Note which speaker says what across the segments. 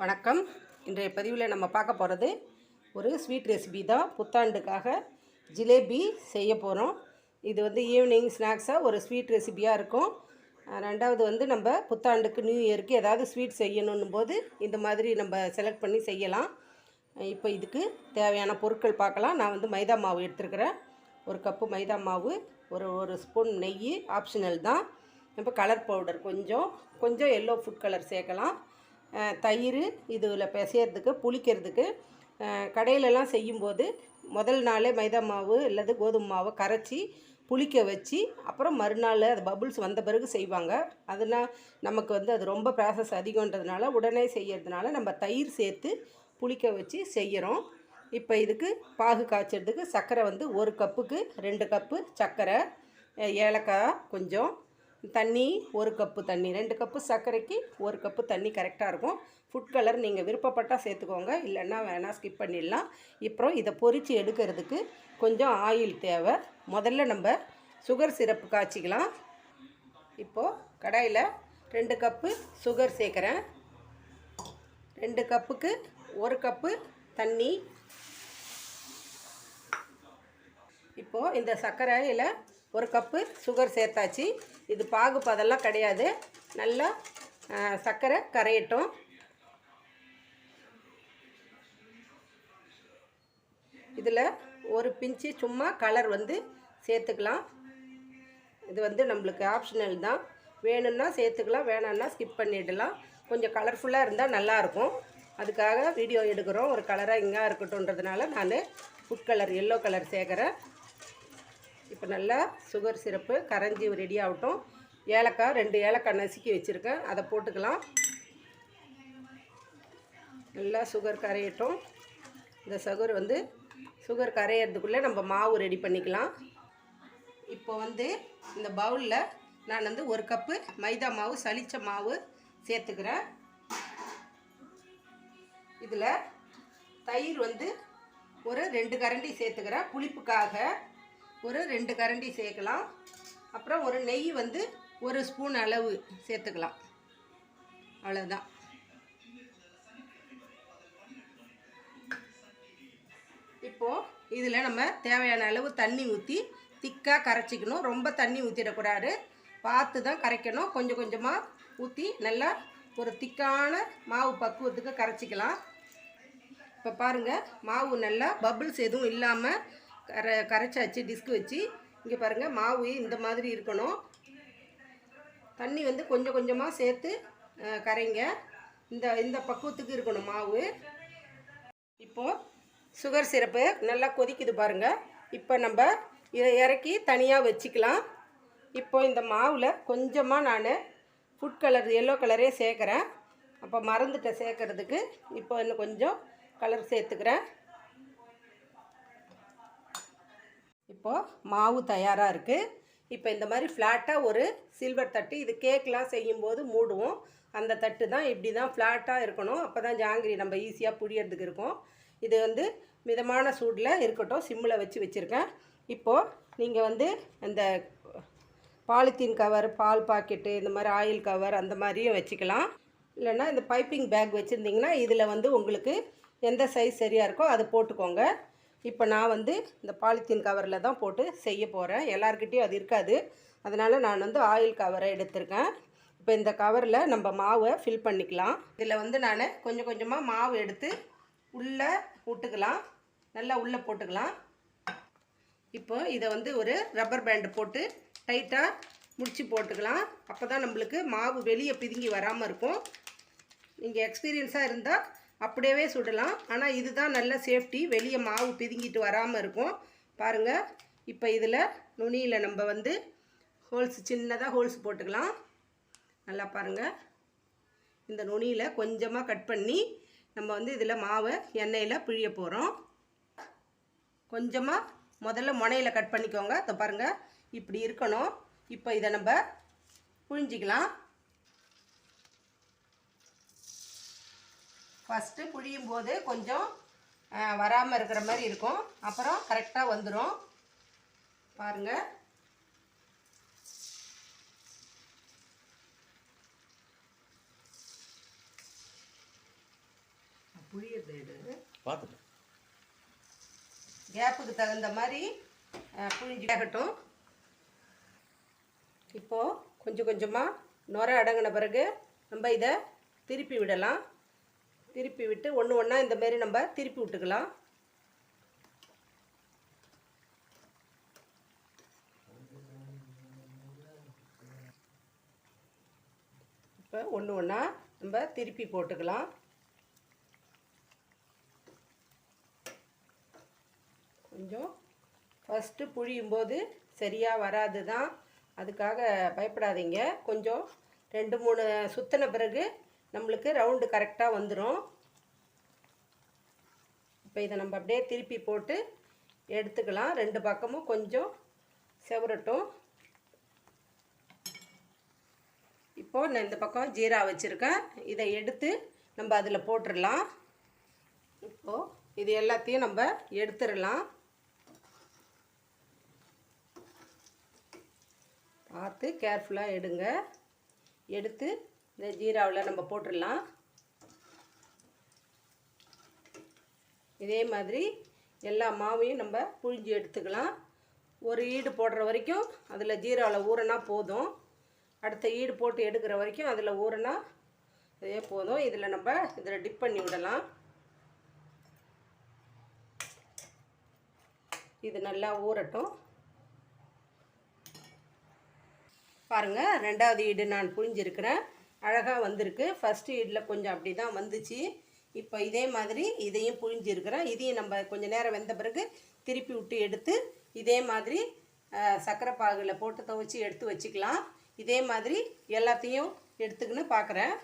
Speaker 1: வணக்கம். இன்றைய பதிவில் நம்ம பார்க்க போகிறது ஒரு ஸ்வீட் ரெசிபி தான். புத்தாண்டுக்காக ஜிலேபி செய்ய போகிறோம் இது வந்து ஈவினிங் ஸ்நாக்ஸாக ஒரு ஸ்வீட் ரெசிபியாக இருக்கும். ரெண்டாவது வந்து நம்ம புத்தாண்டுக்கு நியூ இயருக்கு ஏதாவது ஸ்வீட் செய்யணும் போது இந்த மாதிரி நம்ம செலக்ட் பண்ணி செய்யலாம். இப்போ இதுக்கு தேவையான பொருட்கள் பார்க்கலாம். நான் வந்து மைதா மாவு எடுத்துருக்கிறேன். ஒரு கப்பு மைதா மாவு ஒரு ஒரு ஸ்பூன் நெய் ஆப்ஷனல் தான். இப்போ கலர் பவுடர் கொஞ்சம் கொஞ்சம் எல்லோ ஃபுட் கலர் சேர்க்கலாம். தயிர் இதில் பிசையறதுக்கு புளிக்கிறதுக்கு கடையிலலாம் செய்யும்போது முதல் நாளே மைதா மாவு அல்லது கோதுமை மாவை கரைச்சி புளிக்க வச்சு அப்புறம் மறுநாள் அது பபுள்ஸ் வந்த பிறகு செய்வாங்க. அதனால் நமக்கு வந்து அது ரொம்ப ப்ராசஸ் அதிகன்றதுனால உடனே செய்யறதுனால நம்ம தயிர் சேர்த்து புளிக்க வச்சு செய்கிறோம் இப்போ இதுக்கு பாகு காய்ச்சறதுக்கு சர்க்கரை வந்து ஒரு கப்புக்கு ரெண்டு கப்பு சர்க்கரை ஏலக்காய் கொஞ்சம் தண்ணி ஒரு கப்பு தண்ணி. ரெண்டு கப்பு சர்க்கரைக்கு ஒரு கப்பு தண்ணி கரெக்டாக இருக்கும். ஃபுட் கலர் நீங்கள் விருப்பப்பட்டால் சேர்த்துக்கோங்க. இல்லைன்னா வேணால் ஸ்கிப் பண்ணிடலாம். அப்புறம் இதை பொறித்து எடுக்கிறதுக்கு கொஞ்சம் ஆயில் தேவை. முதல்ல நம்ம சுகர் சிரப்பு காய்ச்சிக்கலாம். இப்போது கடாயில் ரெண்டு கப்பு சுகர் சேர்க்குறேன். ரெண்டு கப்புக்கு ஒரு கப்பு தண்ணி. இப்போது இந்த சர்க்கரையில் ஒரு கப்பு சுகர் சேர்த்தாச்சு. இது பாகு பதெல்லாம் கிடையாது. நல்லா சர்க்கரை கரையட்டும். இதில் ஒரு பிஞ்சு சும்மா கலர் வந்து சேர்த்துக்கலாம். இது வந்து நம்மளுக்கு ஆப்ஷனல் தான். வேணும்னா சேர்த்துக்கலாம் வேணாம்னா ஸ்கிப் பண்ணிடலாம். கொஞ்சம் கலர்ஃபுல்லாக இருந்தால் நல்லாயிருக்கும் அதுக்காக வீடியோ எடுக்கிறோம். ஒரு கலராக இங்கே இருக்கட்டும்ன்றதுனால நான் ஃபுட் கலர் எல்லோ கலர் சேர்க்குறேன். இப்போ நல்லா சுகர் சிரப்பு கரைஞ்சி ரெடி ஆகட்டும். ஏலக்காய் ரெண்டு ஏலக்காய் நசுக்கி வச்சுருக்கேன். அதை போட்டுக்கலாம். நல்லா சுகர் கரையட்டும். இந்த சுகர் வந்து சுகர் கரையிறதுக்குள்ளே நம்ம மாவு ரெடி பண்ணிக்கலாம். இப்போ வந்து இந்த பவுலில் நான் வந்து ஒரு கப்பு மைதா மாவு சளிச்ச மாவு சேர்த்துக்கிறேன். இதில் தயிர் வந்து ஒரு ரெண்டு கரண்டி சேர்த்துக்கிறேன். புளிப்புக்காக ஒரு ரெண்டு கரண்டி சேர்க்கலாம். அப்புறம் ஒரு நெய் வந்து ஒரு ஸ்பூன் அளவு சேர்த்துக்கலாம். அவ்வளோதான் இப்போது இதில் நம்ம தேவையான அளவு தண்ணி ஊற்றி திக்காக கரைச்சிக்கணும். ரொம்ப தண்ணி ஊற்றிடக்கூடாது பார்த்து தான் கரைக்கணும். கொஞ்சம் கொஞ்சமாக ஊற்றி நல்லா ஒரு திக்கான மாவு பக்குவத்துக்கு கரைச்சிக்கலாம். இப்போ பாருங்கள் மாவு நல்லா பபிள்ஸ் எதுவும் இல்லாமல் கரை கரைச்சாச்சு டிஸ்க் வச்சு. இங்கே பாருங்கள் மாவு இந்த மாதிரி இருக்கணும். தண்ணி வந்து கொஞ்சம் கொஞ்சமாக சேர்த்து கரைங்க. இந்த இந்த பக்குவத்துக்கு இருக்கணும் மாவு. இப்போது சுகர் சிரப்பு நல்லா கொதிக்குது பாருங்கள் இப்போ நம்ம இதை இறக்கி தனியாக வச்சுக்கலாம். இப்போ இந்த மாவில் கொஞ்சமாக நான் ஃபுட் கலர் எல்லோ கலரே சேர்க்குறேன். அப்போ மறந்துட்டேன் சேர்க்கறதுக்கு இப்போ இன்னும் கொஞ்சம் கலர் சேர்த்துக்கிறேன். இப்போது மாவு தயாராக இருக்குது இப்போ இந்த மாதிரி ஃப்ளாட்டாக ஒரு சில்வர் தட்டு இது கேக்லாம் செய்யும்போது மூடுவோம். அந்த தட்டு தான் இப்படி தான் ஃப்ளாட்டாக இருக்கணும். அப்போ தான் ஜாங்கிரி நம்ம ஈஸியாக புழியறதுக்கு இருக்கும். இது வந்து மிதமான சூடில் இருக்கட்டும் சிம்மில் வச்சு வச்சுருக்கேன். இப்போது நீங்கள் வந்து இந்த பாலித்தீன் கவர் பால் பாக்கெட்டு இந்த மாதிரி ஆயில் கவர் அந்த மாதிரியும் வச்சுக்கலாம். இல்லைன்னா இந்த பைப்பிங் பேக் வச்சுருந்தீங்கன்னா இதில் வந்து உங்களுக்கு எந்த சைஸ் சரியாக இருக்கோ அது போட்டுக்கோங்க. இப்போ நான் வந்து இந்த பாலித்தீன் கவரில் தான் போட்டு செய்ய போகிறேன். எல்லாருக்கிட்டேயும் அது இருக்காது. அதனால் நான் வந்து ஆயில் கவரை எடுத்திருக்கேன். இப்போ இந்த கவரில் நம்ம மாவை ஃபில் பண்ணிக்கலாம். இதில் வந்து நான் கொஞ்சம் கொஞ்சமாக மாவு எடுத்து உள்ளே விட்டுக்கலாம் நல்லா உள்ளே போட்டுக்கலாம். இப்போ இதை வந்து ஒரு ரப்பர் பேண்டு போட்டு டைட்டாக முடிச்சு போட்டுக்கலாம். அப்போ தான் நம்மளுக்கு மாவு வெளியே பிதுங்கி வராமல் இருக்கும். நீங்கள் எக்ஸ்பீரியன்ஸாக இருந்தால் அப்படியே சுடலாம். ஆனால் இதுதான் நல்ல சேஃப்டி. வெளியே மாவு பிதுங்கிட்டு வராமல் இருக்கும். பாருங்கள் இப்போ இதில் நுனியில் நம்ம வந்து ஹோல்ஸ் சின்னதாக ஹோல்ஸ் போட்டுக்கலாம். நல்லா பாருங்கள் இந்த நுனியில் கொஞ்சமாக கட் பண்ணி நம்ம வந்து இதில் மாவை எண்ணெயில் பிழிய போகிறோம் கொஞ்சமாக முதல்ல முனையில் கட் பண்ணிக்கோங்க. அதை பாருங்கள் இப்படி இருக்கணும். இப்போ இதை நம்ம புழிஞ்சிக்கலாம். ஃபஸ்ட்டு புழியும் போது கொஞ்சம் வராமல் இருக்கிற மாதிரி இருக்கும். அப்புறம் கரெக்டாக வந்துடும் பாருங்கள் புளியது எடு. கேப்புக்கு தகுந்த மாதிரி அஹ், புழிஞ்சு வேகட்டும் இப்போது கொஞ்சம் கொஞ்சமாக நுர அடங்கின பிறகு நம்ம இதை திருப்பி விடலாம். திருப்பி விட்டு ஒன்று ஒன்றா இந்தமாரி நம்ம திருப்பி விட்டுக்கலாம். இப்போ ஒன்று ஒன்றா நம்ம திருப்பி போட்டுக்கலாம். கொஞ்சம் ஃபஸ்ட்டு புழியும் போது சரியாக வராது தான் அதுக்காக பயப்படாதீங்க. கொஞ்சம் ரெண்டு மூணு சுத்தின பிறகு நம்மளுக்கு ரவுண்டு கரெக்டாக வந்துடும் இப்போ இதை நம்ம அப்படியே திருப்பி போட்டு எடுத்துக்கலாம். ரெண்டு பக்கமும் கொஞ்சம் செவரட்டும். இப்போது நான் இந்த பக்கம் ஜீரா வச்சுருக்கேன். இதை எடுத்து நம்ம அதில் போட்டுடலாம் இப்போது இது எல்லாத்தையும் நம்ம எடுத்துடலாம். பார்த்து கேர்ஃபுல்லாக எடுங்க. எடுத்து இந்த ஜீராவில் நம்ம போட்டுடலாம். இதே மாதிரி எல்லா மாவையும் நம்ம புழிஞ்சு எடுத்துக்கலாம். ஒரு ஈடு போடுற வரைக்கும் அதில் ஜீராவில் ஊறினா போதும். அடுத்த ஈடு போட்டு எடுக்கிற வரைக்கும் அதில் ஊறினா இதே போதும். இதில் நம்ம இதில் டிப் பண்ணி விடலாம். இது நல்லா ஊறட்டும். பாருங்கள் ரெண்டாவது ஈடு நான் புழிஞ்சிருக்கிறேன். அழகாக வந்திருக்கு. ஃபஸ்ட்டு ஈடில் கொஞ்சம் அப்படி தான் வந்துச்சு. இப்போ இதே மாதிரி இதையும் புழிஞ்சிருக்கிறேன். இதையும் நம்ம கொஞ்சம் நேரம் வெந்த பிறகு திருப்பி விட்டு எடுத்து இதே மாதிரி சக்கரை சர்க்கரை பாகில் போட்டு துவைச்சி எடுத்து வச்சுக்கலாம். இதே மாதிரி எல்லாத்தையும் எடுத்துக்கின்னு பார்க்குறேன்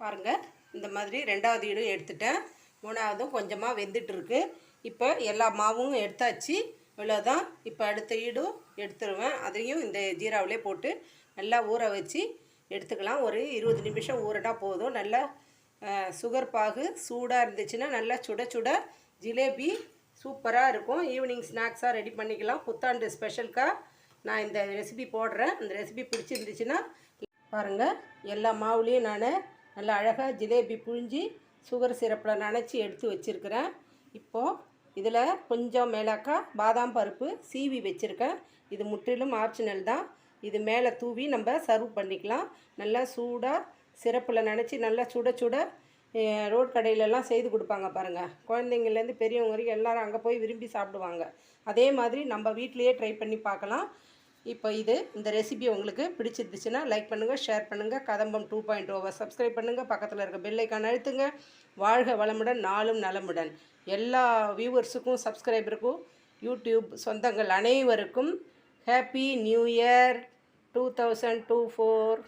Speaker 1: பாருங்கள் இந்த மாதிரி ரெண்டாவது ஈடும் எடுத்துட்டேன். மூணாவதும் கொஞ்சமாக வெந்துட்டுருக்கு இப்போ எல்லா மாவும் எடுத்தாச்சு. இவ்வளோதான் இப்போ அடுத்த ஈடும் எடுத்துருவேன். அதையும் இந்த ஜீராவிலே போட்டு நல்லா ஊற வச்சு எடுத்துக்கலாம். ஒரு இருபது நிமிஷம் ஊறட்டால் போதும். நல்லா சுகர் பாகு சூடாக இருந்துச்சுன்னா நல்லா சுட சுட ஜிலேபி சூப்பராக இருக்கும். ஈவினிங் ஸ்நாக்ஸாக ரெடி பண்ணிக்கலாம். புத்தாண்டு ஸ்பெஷலுக்காக நான் இந்த ரெசிபி போடுறேன். அந்த ரெசிபி பிடிச்சிருந்துச்சுன்னா பாருங்கள் எல்லா மாவுலேயும் நான் நல்லா அழகாக ஜிலேபி புழிஞ்சி சுகர் சிரப்பில் நனைச்சி எடுத்து வச்சுருக்கிறேன். இப்போது இதில் கொஞ்சம் மேலாக்கா பாதாம் பருப்பு சீவி வச்சுருக்கேன். இது முற்றிலும் ஆப்ஷனல் தான். இது மேலே தூவி நம்ம சர்வ் பண்ணிக்கலாம். நல்லா சூடாக சிறப்பில் நினச்சி நல்லா சுட சுட ரோட் கடையிலலாம் செய்து கொடுப்பாங்க பாருங்கள் குழந்தைங்கள்லேருந்து பெரியவங்க வரைக்கும் எல்லோரும் அங்கே போய் விரும்பி சாப்பிடுவாங்க. அதே மாதிரி நம்ம வீட்லேயே ட்ரை பண்ணி பார்க்கலாம். இப்போ இது இந்த ரெசிபி உங்களுக்கு பிடிச்சிருந்துச்சுன்னா லைக் பண்ணுங்கள் ஷேர் பண்ணுங்கள் Kadambam two point over oh subscribe பண்ணுங்கள் பக்கத்தில் இருக்க பெல் அழுத்துங்க. வாழ்க வளமுடன் நாளும் நலமுடன். எல்லா வியூவர்ஸுக்கும் சப்ஸ்கிரைபருக்கும் யூடியூப் சொந்தங்கள் அனைவருக்கும் happy new year two thousand two four